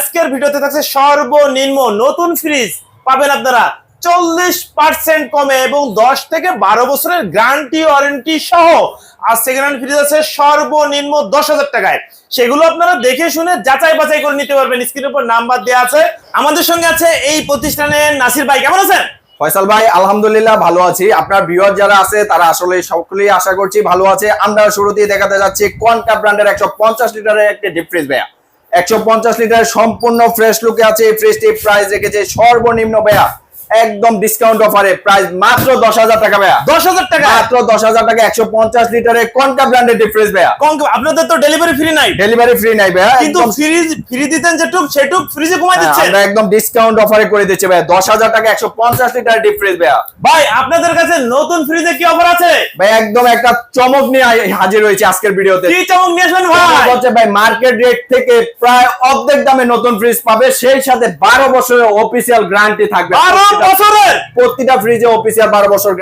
আজকের ভিডিওতে থাকছে সর্বনিম্ন নতুন ফ্রিজ পাবেন আপনারা চল্লিশ পার্সেন্ট কমে এবং দশ থেকে বারো বছরের গ্যারান্টি ওয়ারেন্টি সহ আর সেকেন্ড হ্যান্ড ফ্রিজ আছে সর্বনিম্ন দশ হাজার টাকায়। সেগুলো আপনারা দেখে শুনে যাচাই বাছাই করে নিতে পারবেন। স্ক্রিনের উপর নাম্বার দেওয়া আছে। আমাদের সঙ্গে আছে এই প্রতিষ্ঠানের নাসির ভাই। কেমন আছেন? ফয়সাল ভাই, আলহামদুলিল্লাহ ভালো আছি। আপনার ভিউয়ার যারা আছে, তারা আসলে সকলেই আশা করছি ভালো আছে। আমরা শুরুতেই দেখাতে যাচ্ছি কোয়ান্টা ব্র্যান্ডের একশো পঞ্চাশ লিটারের একটি ডিপ ফ্রিজ ভাইয়া। একশো পঞ্চাশ লিটার সম্পূর্ণ ফ্রেশ লুকে আছে। এই ফ্রিজটি প্রাইস রেখেছে সর্বনিম্ন ভাইয়া একদম ডিসকাউন্ট অফারে প্রাইস মাত্র দশ হাজার টাকা ভাইয়া। দশ হাজার টাকা? মাত্র দশ হাজার টাকা একশো পঞ্চাশ লিটারের কোয়ান্টা ব্র্যান্ডের ফ্রিজ ভাইয়া। কম আপনাদের তো ডেলিভারি ফ্রি নাই। ডেলিভারি ফ্রি নাই ভাইয়া কিন্তু ফ্রিজ ফ্রি দিতেন যেটুক সেটুক ফ্রিজে কমাই দিচ্ছেন। আমরা একদম ডিসকাউন্ট অফারে করে দিচ্ছি ভাইয়া। দশ হাজার টাকা একশো পঞ্চাশ লিটার ফ্রিজ ভাইয়া। ভাই আপনাদের কাছে নতুন ফ্রিজে কি অফার আছে? ভাই একদম একটা চমক নিয়ে হাজির হয়েছে আজকের ভিডিওতে। কি চমক নিয়ে আসবেন ভাই? হচ্ছে ভাই মার্কেট রেট থেকে প্রায় অর্ধেক দামে নতুন ফ্রিজ পাবে। সেই সাথে বারো বছরের অফিসিয়াল গ্যারান্টি থাকবে। বছরের প্রতিটা ফ্রিজে অফিসিয়াল বারো বছর